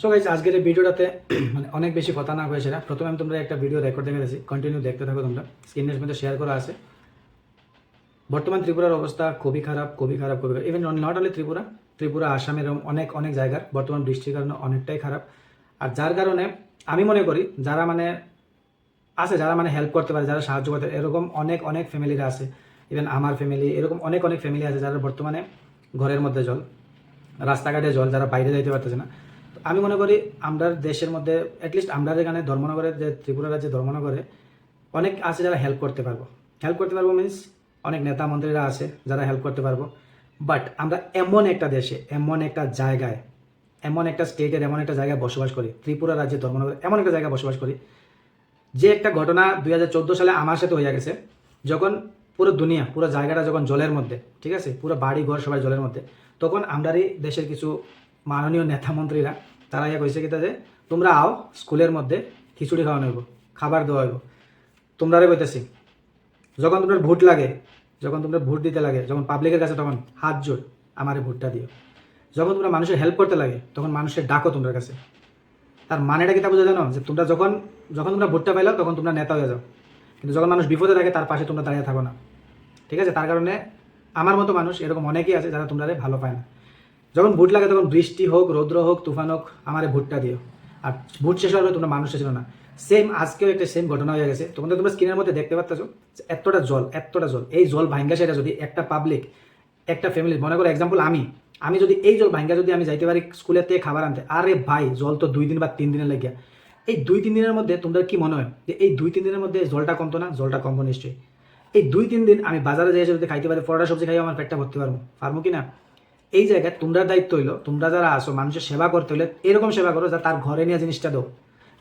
So guys আজকের এই ভিডিওটাতে মানে অনেক বেশি কথা না হয়েছে না। প্রথমে আমি তোমরা একটা ভিডিও রেকর্ড দেখে গেছি কন্টিনিউ দেখতে থাকো তোমরা। স্ক্রিনের মধ্যে শেয়ার করা আছে। বর্তমান ত্রিপুরার অবস্থা খুবই খারাপ খুবই খারাপ খুবই খারাপ। Even not only Tripura Tripura আসামের অনেক অনেক জায়গার বর্তমান বৃষ্টির কারণে অনেকটাই খারাপ। আর যার কারণে আমি মনে করি যারা মানে আছে যারা মানে হেল্প করতে পারে যারা সাহায্য করতে পারে, এরকম অনেক অনেক ফ্যামিলিরা আছে। ইভেন আমার ফ্যামিলি এরকম অনেক অনেক ফ্যামিলি আছে যারা বর্তমানে ঘরের মধ্যে জল রাস্তাঘাটে জল যারা বাইরে যাইতে পারতেছে না। আমি মনে করি আমরা দেশের মধ্যে অ্যাটলিস্ট আমরা এখানে ধর্মনগরের যে ত্রিপুরা রাজ্যে ধর্মনগরে, অনেক আছে যারা হেল্প করতে পারব। হেল্প করতে পারব মিনস অনেক নেতা মন্ত্রীরা আছে যারা হেল্প করতে পারব। বাট আমরা এমন একটা দেশে, এমন একটা জায়গায়, এমন একটা স্টেটের এমন একটা জায়গায় বসবাস করি, ত্রিপুরা রাজ্যে ধর্মনগরে এমন একটা জায়গায় বসবাস করি, যে একটা ঘটনা দুই হাজার চোদ্দ সালে আমার সাথে হয়ে গেছে। যখন পুরো দুনিয়া, পুরো জায়গাটা যখন জলের মধ্যে, ঠিক আছে? পুরো বাড়ি ঘর সবাই জলের মধ্যে, তখন আমরারই দেশের কিছু মাননীয় নেতা মন্ত্রীরা তারা ইয়ে কইছে কি যে, তোমরা আও স্কুলের মধ্যে খিচুড়ি খাওয়ানো হইব, খাবার দেওয়া হইব। তোমরা বইতেছি যখন তোমার ভোট লাগে, যখন তোমরা ভোট দিতে লাগে, যখন পাবলিকের কাছে তখন হাত জোর আমারে ভোটটা দিও। যখন তোমরা মানুষের হেল্প করতে লাগে, তখন মানুষের ডাকো তোমার কাছে। তার মানেটা কি তা বোঝা জানো? যে তোমরা যখন যখন তোমরা ভোটটা পাইলাও, তখন তোমরা নেতা হয়ে যাও। কিন্তু যখন মানুষ বিপদে থাকে, তার পাশে তোমরা দাঁড়িয়ে থাকো না। ঠিক আছে? তার কারণে আমার মতো মানুষ এরকম অনেকেই আছে যারা তোমরা ভালো পায় না। যখন ভুট লাগে তখন বৃষ্টি হোক, রৌদ্র হোক, তুফান হোক, আমার ভোটটা দিও। আর ভুট শেষ হবে তোমরা মানুষ ছিল না। সেম আজকেও একটা সেম ঘটনা হয়ে গেছে। তোমাদের তোমরা স্ক্রিনের মধ্যে দেখতে পাচ্ছ এতটা জল এতটা জল। এই জল ভাঙ্গা সেটা যদি একটা পাবলিক একটা ফ্যামিলি মনে করো এক্সাম্পল আমি। আমি যদি এই জল ভাঙ্গা যদি আমি যাইতে পারি স্কুলের থেকে খাবার আনতে, আরে ভাই, জল তো দুই দিন বা তিন দিনের লেগে এই দুই তিন দিনের মধ্যে তোমরা কি মনে হয় যে এই দুই তিন দিনের মধ্যে জলটা কমতো না? জলটা কমবো নিশ্চয়ই। এই দুই তিন দিন আমি বাজারে যাই যদি খাইতে পারি, পরোটা সবজি খাই আমার পেটটা ভরতে পারব। পারব কি না? এই জায়গায় তোমরা দায়িত্ব হইল, তোমরা যারা আসো মানুষের সেবা করতে হলে এরকম সেবা করো যা তার ঘরে নিয়ে জিনিসটা দাও,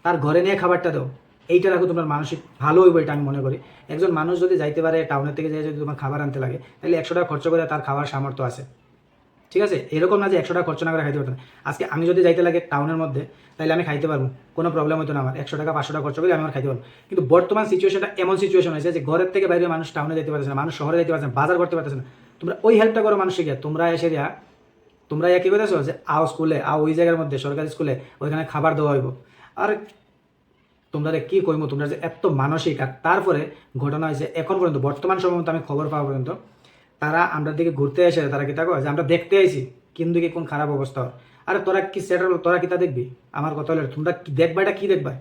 তার ঘরে নিয়ে খাবারটা দাও। এইটা রাখো তোমার মানসিক ভালো হইব এটা আমি মনে করি। একজন মানুষ যদি যাইতে পারে টাউনের থেকে যেয়ে যদি তোমার খাবার আনতে লাগে, তাহলে একশো টাকা খরচ করে তার খাওয়ার সামর্থ্য আছে। ঠিক আছে? এরকম না যে একশো টাকা খরচ না করে খাইতে পারতাম আজকে আমি যদি যাইতে লাগে টাউনের মধ্যে, তাহলে আমি খাইতে পারব। কোনো প্রবলেম হতো না আমার। একশো টাকা, পাঁচশো টাকা খরচ করে আমি আমার খাইতে পারব কিন্তু বর্তমান সিচুয়েশনটা এমন সিচুয়েশন হয়েছে যে ঘরের থেকে বাইরে মানুষ টাউনে যেতে পারছে না, মানুষ শহরে যেতে পারছে না, বাজার করতে পারছে না। তোমরা ওই হেল্পটা করো মানুষকে। তোমরা এসে দিয়া তোমরা ইয়া কি বলেছ যে আও স্কুলে আও ওই জায়গার মধ্যে, সরকারি স্কুলে ওইখানে খাবার দেওয়া হইব। আর তোমরা কি কইমো, তোমরা যে এত মানসিক, আর তারপরে ঘটনা হয়েছে, এখন পর্যন্ত, বর্তমান সময় আমি খবর পাওয়া পর্যন্ত, তারা আমরা দিকে ঘুরতে এসে তারা কি কয়? যে আমরা দেখতে আইছি, কিন্তু কি কোন খারাপ অবস্থা? আরে তোরা কি সেটার তোরা কি তা দেখবি? আমার কথা হলো, তোমরা কি দেখবা, এটা কি দেখবা?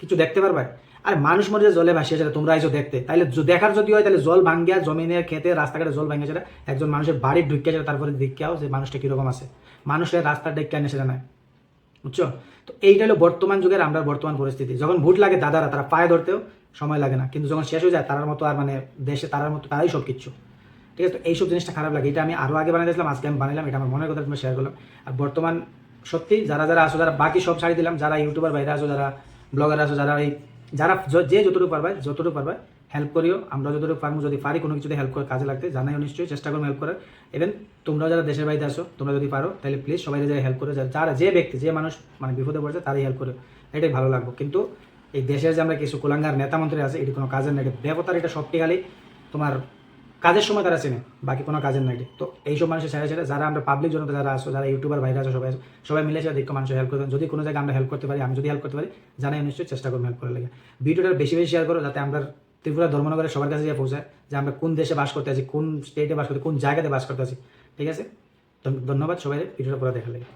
কিছু দেখতে পারবা? আর মানুষ মরে জলে ভাসিয়ে যায়, তোমরা আইসো দেখতে। তাহলে দেখার যদি হয় তাহলে জল ভাঙ্গিয়া, জমিনের খেতে রাস্তাঘাটে জল ভাঙ্গিয়া সেটা একজন মানুষের বাড়ির ঢুকিয়ে যায়, তারপরে দেখতে আও যে মানুষটা কীরকম আছে। মানুষের রাস্তার ডেকে আনে সেটা নাই বুঝছ? তো এইটা হলো বর্তমান যুগের আমরা বর্তমান পরিস্থিতি। যখন ভোট লাগে দাদারা, তারা পায়ে ধরতেও সময় লাগে না। কিন্তু যখন শেষ হয়ে যায় তার মতো আর মানে দেশে তারার মতো, তারাই সব কিচ্ছু ঠিক আছে? তো এইসব জিনিসটা খারাপ লাগে। এটা আমি আরও আগে বানিয়েছিলাম আজকে আমি বানালাম এটা আমার মনের কথা শেয়ার করলাম। আর বর্তমান সত্যি, যারা যারা আসো যারা বাকি সব ছাড়ি দিলাম, যারা ইউটিউবার বাইরে আসো যারা ব্লগার আসো যারা এই যারা য- যতটুকু পারবে যতটুকু পারবে হেল্প করিও। আমরা যতটুকু পারব, যদি পারি কোনো কিছুতে হেল্প করে কাজে লাগতে, জানাইও নিশ্চয়ই, চেষ্টা করব হেল্প করার। ইভেন তোমরাও যারা দেশের বাড়িতে আসো তোমরা যদি পারো, তাহলে প্লিজ সবাই যারা হেল্প করে, যারা যে ব্যক্তি, যে মানুষ মানে বিপদে পড়ছে, তারই হেল্প করে। এটাই ভালো লাগবে। কিন্তু এই দেশের যে আমরা কিছু কুলাঙ্গার নেতা মন্ত্রী আছে, এটি কোনো কাজের নাই এটা দেবতার এটা সবটি তোমার কাজের সময় তারা চেনে, বাকি কোনো কাজের নাই। তো এইসব মানুষের ছেড়ে ছেড়ে যারা আমরা পাবলিক জনতা যারা আসো যারা ইউটিউবার বাইরে আসো সবাই সবাই মিলে সেটা দেখো মানুষের হেল্প করবেন যদি কোনো জায়গায় আমরা হেল্প করতে পারি, আমি যদি হেল্প করতে পারি, জানাই নিশ্চয়ই চেষ্টা করব হেল্প করার লাগে। ভিডিওটা বেশি বেশি শেয়ার করো, যাতে আমরা ত্রিপুরা ধর্মনগরের সবার কাছে গিয়ে পৌঁছায়, যে আমরা কোন দেশে বাস করতে আছি, কোন স্টেটে বাস করতে কোন জায়গাতে বাস করতে আছি। ঠিক আছে? ধন্যবাদ সবাই ভিডিওটা পুরো দেখা লাগে।